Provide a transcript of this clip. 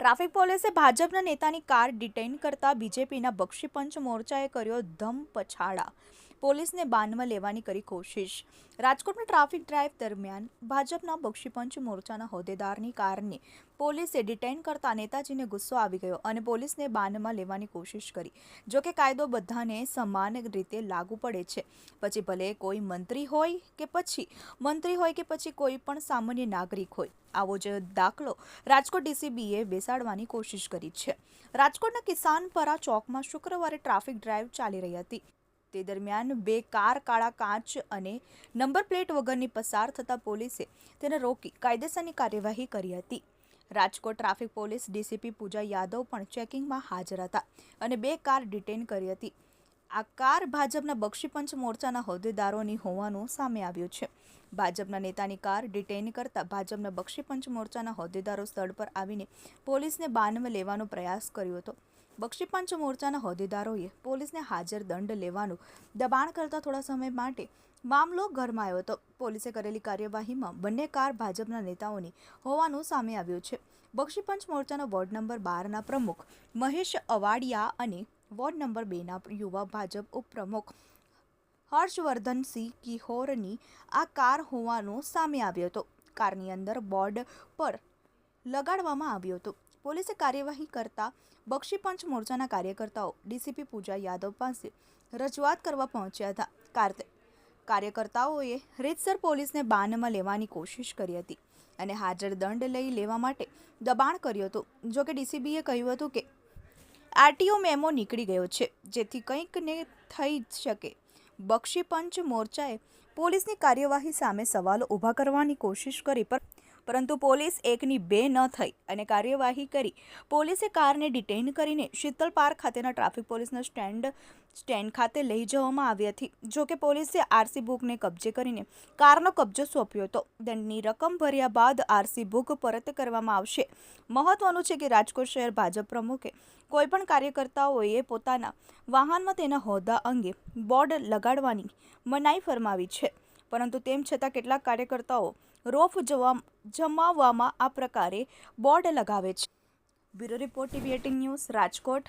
Traffic પોલીસે ભાજપના નેતાની કાર ડિટેઇન કરતા બીજેપીના બક્ષીપંચ મોરચાએ કર્યો ધમ પછાડા પોલીસને બાનમાં લેવાની કરી કોશિશ. રાજકોટમાં ટ્રાફિક ડ્રાઈવ દરમિયાન ભાજપના બક્ષીપંચ મોરચાના હોદ્દેદારની કારને પોલીસે ડિટેઇન કરતા નેતાજીને ગુસ્સો આવી ગયો અને પોલીસને બાનમાં લેવાની કોશિશ કરી. જોકે કાયદો બધાને સમાન રીતે લાગુ પડે છે. પછી ભલે કોઈ મંત્રી હોય કે પછી મંત્રી હોય કે પછી કોઈ પણ સામાન્ય નાગરિક હોય, આવો જ દાખલો રાજકોટ ડીસીબીએ બેસાડવાની કોશિશ કરી છે. રાજકોટના કિસાનપરા ચોકમાં શુક્રવારે ટ્રાફિક ડ્રાઈવ ચાલી રહી હતી. તે દરમિયાન બે કાર કાળા કાચ અને નંબર પ્લેટ વગરની પસાર થતાં પોલીસે તેને રોકી કાયદેસરની કાર્યવાહી કરી હતી. Rajkot traffic police DCP Pooja Yadav પણ ચેકિંગમાં હાજર હતા અને બે કાર ડિટેન કરી હતી. આ કાર ભાજપના બક્ષીપંચ મોરચાના હોદ્દેદારોની હોવાનું સામે આવ્યું છે. ભાજપના નેતાની કાર ડિટેન કરતા ભાજપના બક્ષીપંચ મોરચાના હોદ્દેદારો સ્થળ પર આવીને પોલીસને બાનમાં લેવાનો પ્રયાસ કર્યો હતો. બક્ષીપંચ મોરચાના હોદ્દેદારોએ પોલીસને હાજર દંડ લેવાનું દબાણ કરતા થોડા સમય માટે મામલો ઘરમાં આવ્યો હતો. પોલીસે કરેલી કાર્યવાહીમાં બંને કાર ભાજપના નેતાઓની હોવાનું સામે આવ્યું છે. બક્ષીપંચ મોરચાનો વોર્ડ નંબર બારના પ્રમુખ મહેશ અવાડિયા અને વોર્ડ નંબર બેના યુવા ભાજપ ઉપપ્રમુખ હર્ષવર્ધનસિંહ કિહોરની આ કાર હોવાનું સામે આવ્યો હતો. કારની અંદર બોર્ડ પર લગાડવામાં આવ્યું હતું. પોલીસે કાર્યવાહી કરતા બક્ષીપંચ મોરચાના કાર્યકર્તાઓ ડીસીપી પૂજા યાદવ પાસે રજૂઆત કરવા પહોંચ્યા હતા. કાર્ય કાર્યકર્તાઓએ રીતસર પોલીસને બાનમાં લેવાની કોશિશ કરી હતી અને હાજર દંડ લઈ લેવા માટે દબાણ કર્યું હતું. જોકે ડીસીબીએ કહ્યું હતું કે, આરટીઓ મેમો નીકળી ગયો છે, જેથી કંઈક ને થઈ શકે. બક્ષીપંચ મોરચાએ પોલીસની કાર્યવાહી સામે સવાલો ઊભા કરવાની કોશિશ કરી પર પરંતુ પોલીસ એકની બે ન થઈ અને કાર્યવાહી કરી. પોલીસે કારને ડિટેઇન કરીને શીતલ પાર્ક ખાતેના ટ્રાફિક પોલીસના સ્ટેન્ડ સ્ટેન્ડ ખાતે લઈ જવામાં આવી હતી. જોકે પોલીસે આરસી બુકને કબજે કરીને કારનો કબજો સોંપ્યો હતો. દંડની રકમ ભર્યા બાદ આરસી બુક પરત કરવામાં આવશે. મહત્વનું છે કે રાજકોટ શહેર ભાજપ પ્રમુખે કોઈપણ કાર્યકર્તાઓએ પોતાના વાહનમાં તેના હોદ્દા અંગે બોર્ડ લગાડવાની મનાઈ ફરમાવી છે. પરંતુ તેમ છતાં કેટલાક કાર્યકર્તાઓ રોફ જમાવવામાં આ પ્રકારે બોર્ડ લગાવે છે. Bureau report TV eighteen news Rajkot.